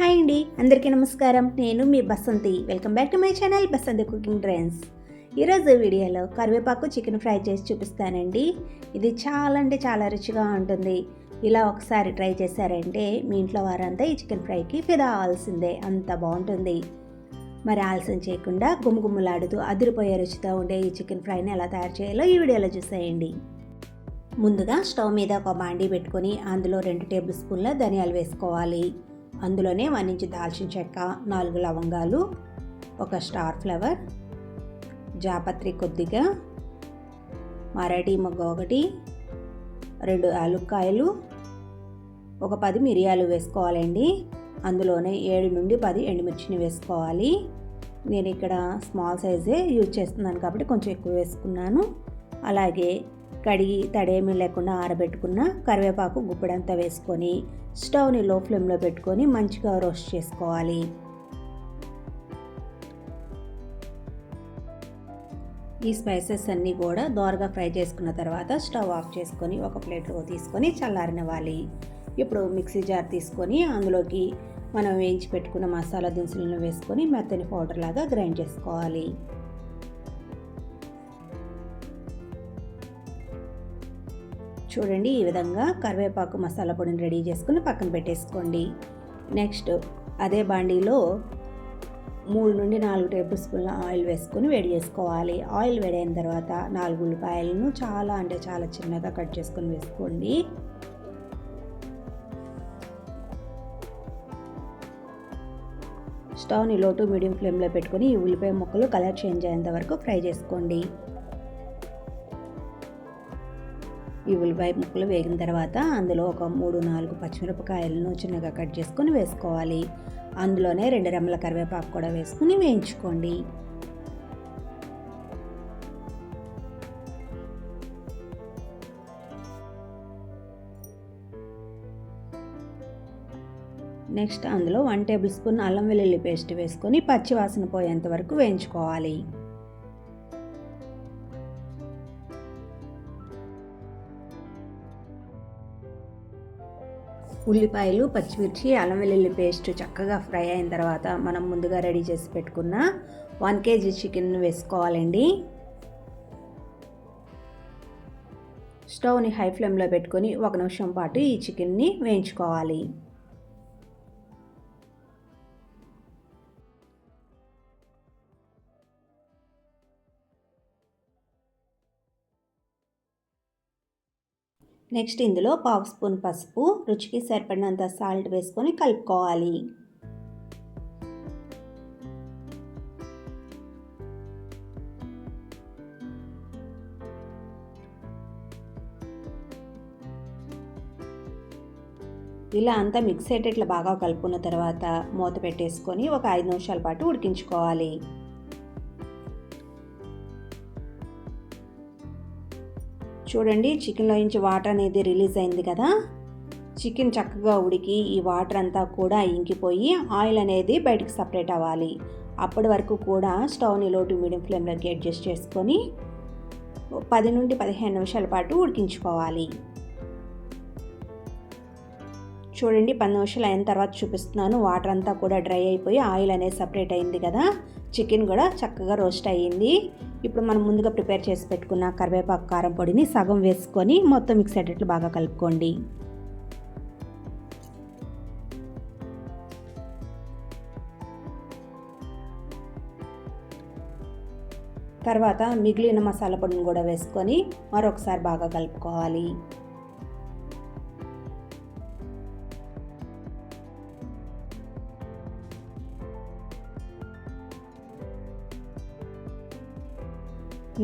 Hi అండి అందరికీ నమస్కారం. నేను మీ Basanti. Welcome back to my channel Basanti cooking trends ఈరోజు వీడియోలో కరివేపాకు చికెన్ ఫ్రై చేసి చూపిస్తానండి. ఇది చాలా అంటే చాలా రుచిగా ఉంటుంది. ఇలా ఒకసారి ట్రై చేశారంటే మీ ఇంట్లో వారంతా ఈ చికెన్ ఫ్రైకి ఫిదా అవ్వాల్సిందే. అంత బాగుంటుంది. మరి ఆలస్యం చేయకుండా గుమగుమలాడుతూ అదిరిపోయే రుచితో ఉండే ఈ చికెన్ ఫ్రైని ఎలా తయారు చేయాలో ఈ వీడియోలో చూసేయండి. ముందుగా స్టవ్ మీద ఒక బాండీ పెట్టుకొని అందులో రెండు టేబుల్ స్పూన్ల ధనియాలు వేసుకోవాలి. అందులోనే వన్ ఇంచ్ దాల్చిన చెక్క నాలుగు లవంగాలు ఒక స్టార్ ఫ్లవర్ జాపత్రి కొద్దిగా మరాఠీ మొగ్గ ఒకటి రెండు యాలుక్కాయలు ఒక పది మిరియాలు వేసుకోవాలండి. అందులోనే ఏడు నుండి పది ఎండుమిర్చిని వేసుకోవాలి. నేను ఇక్కడ స్మాల్ సైజే యూజ్ చేస్తున్నాను కాబట్టి కొంచెం ఎక్కువ వేసుకున్నాను. అలాగే కడిగి తడేమీ లేకుండా ఆరబెట్టుకున్న కరివేపాకు గుప్పెడంతా వేసుకొని స్టవ్ని లో ఫ్లేమ్లో పెట్టుకొని మంచిగా రోస్ట్ చేసుకోవాలి. ఈ స్పైసెస్ అన్నీ కూడా దోరగా ఫ్రై చేసుకున్న తర్వాత స్టవ్ ఆఫ్ చేసుకొని ఒక ప్లేట్లో తీసుకొని చల్లారనివ్వాలి. ఇప్పుడు మిక్సీ జార్ తీసుకొని అందులోకి మనం వేయించి పెట్టుకున్న మసాలా దినుసులను వేసుకొని మెత్తని పౌడర్ లాగా గ్రైండ్ చేసుకోవాలి. చూడండి ఈ విధంగా కరివేపాకు మసాలా పొడిని రెడీ చేసుకుని పక్కన పెట్టేసుకోండి. నెక్స్ట్ అదే బాండీలో మూడు నుండి నాలుగు టేబుల్ స్పూన్ల ఆయిల్ వేసుకొని వేడి చేసుకోవాలి. ఆయిల్ వేడైన తర్వాత నాలుగు ఉల్లిపాయలను చాలా అంటే చాలా చిన్నగా కట్ చేసుకొని వేసుకోండి. స్టవ్ని లో టు మీడియం ఫ్లేమ్లో పెట్టుకొని ఈ ఉల్లిపాయ ముక్కలు కలర్ చేంజ్ అయ్యేంత వరకు ఫ్రై చేసుకోండి. ఈ ఉల్లిపాయ ముక్కలు వేగిన తర్వాత అందులో ఒక మూడు నాలుగు పచ్చిమిరపకాయలను చిన్నగా కట్ చేసుకొని వేసుకోవాలి. అందులోనే రెండు రెమ్మల కరివేపాకు కూడా వేసుకుని వేయించుకోండి. నెక్స్ట్ అందులో వన్ టేబుల్ స్పూన్ అల్లం వెల్లుల్లి పేస్ట్ వేసుకొని పచ్చివాసన పోయేంత వరకు వేయించుకోవాలి. ఉల్లిపాయలు పచ్చిమిర్చి అల్లం వెల్లుల్లి పేస్ట్ చక్కగా ఫ్రై అయిన తర్వాత మనం ముందుగా రెడీ చేసి పెట్టుకున్న వన్ కేజీ చికెన్ వేసుకోవాలండి. స్టవ్ని హై ఫ్లేమ్లో పెట్టుకొని ఒక నిమిషం పాటు ఈ చికెన్ని వేయించుకోవాలి. నెక్స్ట్ ఇందులో పావు స్పూన్ పసుపు రుచికి సరిపడినంత సాల్ట్ వేసుకొని కలుపుకోవాలి. ఇలా అంతా మిక్స్ అయ్యేటట్లు బాగా కలుపుకున్న తర్వాత మూత పెట్టేసుకొని ఒక ఐదు నిమిషాల పాటు ఉడికించుకోవాలి. చూడండి చికెన్లో నుంచి వాటర్ అనేది రిలీజ్ అయింది కదా. చికెన్ చక్కగా ఉడికి ఈ వాటర్ అంతా కూడా ఇంకిపోయి ఆయిల్ అనేది బయటకు సపరేట్ అవ్వాలి. అప్పటి వరకు కూడా స్టవ్ని లో టు మీడియం ఫ్లేమ్లోకి అడ్జస్ట్ చేసుకొని పది నుండి పదిహేను నిమిషాల పాటు ఉడికించుకోవాలి. చూడండి పది నిమిషాలు అయిన తర్వాత చూపిస్తున్నాను. వాటర్ అంతా కూడా డ్రై అయిపోయి ఆయిల్ అనేది సపరేట్ అయింది కదా. చికెన్ కూడా చక్కగా రోస్ట్ అయ్యింది. ఇప్పుడు మనం ముందుగా ప్రిపేర్ చేసి పెట్టుకున్న కరివేపాకు కారం పొడిని సగం వేసుకొని మొత్తం మిక్స్ అయ్యేటట్లు బాగా కలుపుకోండి. తర్వాత మిగిలిన మసాలా పొడిని కూడా వేసుకొని మరొకసారి బాగా కలుపుకోవాలి.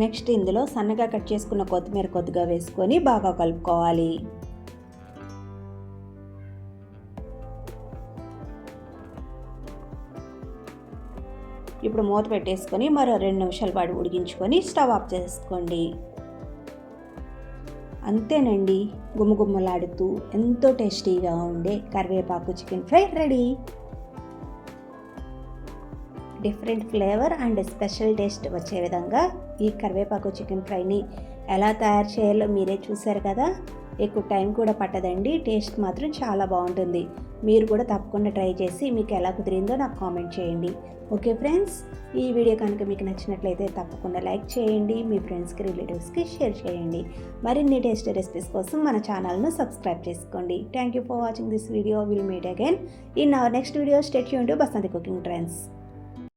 నెక్స్ట్ ఇందులో సన్నగా కట్ చేసుకున్న కొత్తిమీర కొద్దిగా వేసుకొని బాగా కలుపుకోవాలి. ఇప్పుడు మూత పెట్టేసుకొని మరో రెండు నిమిషాల పాటు ఉడికించుకొని స్టవ్ ఆఫ్ చేసుకోండి. అంతేనండి గుమ్మగుమ్మలాడుతూ ఎంతో టేస్టీగా ఉండే కరివేపాకు chicken fry ready. Different flavour and special taste వచ్చే విధంగా ఈ కరివేపాకు చికెన్ ఫ్రైని ఎలా తయారు చేయాలో మీరే చూశారు కదా? ఎక్కువ టైం కూడా పట్టదండి. టేస్ట్ మాత్రం చాలా బాగుంటుంది. మీరు కూడా తప్పకుండా ట్రై చేసి మీకు ఎలా కుదిరిందో నాకు కామెంట్ చేయండి. ఓకే ఫ్రెండ్స్ ఈ వీడియో కనుక మీకు నచ్చినట్లయితే తప్పకుండా లైక్ చేయండి మీ ఫ్రెండ్స్కి రిలేటివ్స్కి షేర్ చేయండి. మరిన్ని టేస్ట్ రెసిపీస్ కోసం మన ఛానల్ను సబ్స్క్రైబ్ చేసుకోండి. Thank you for watching this video. Will meet again in our next video. Stay Yoon to Basanti cooking trends.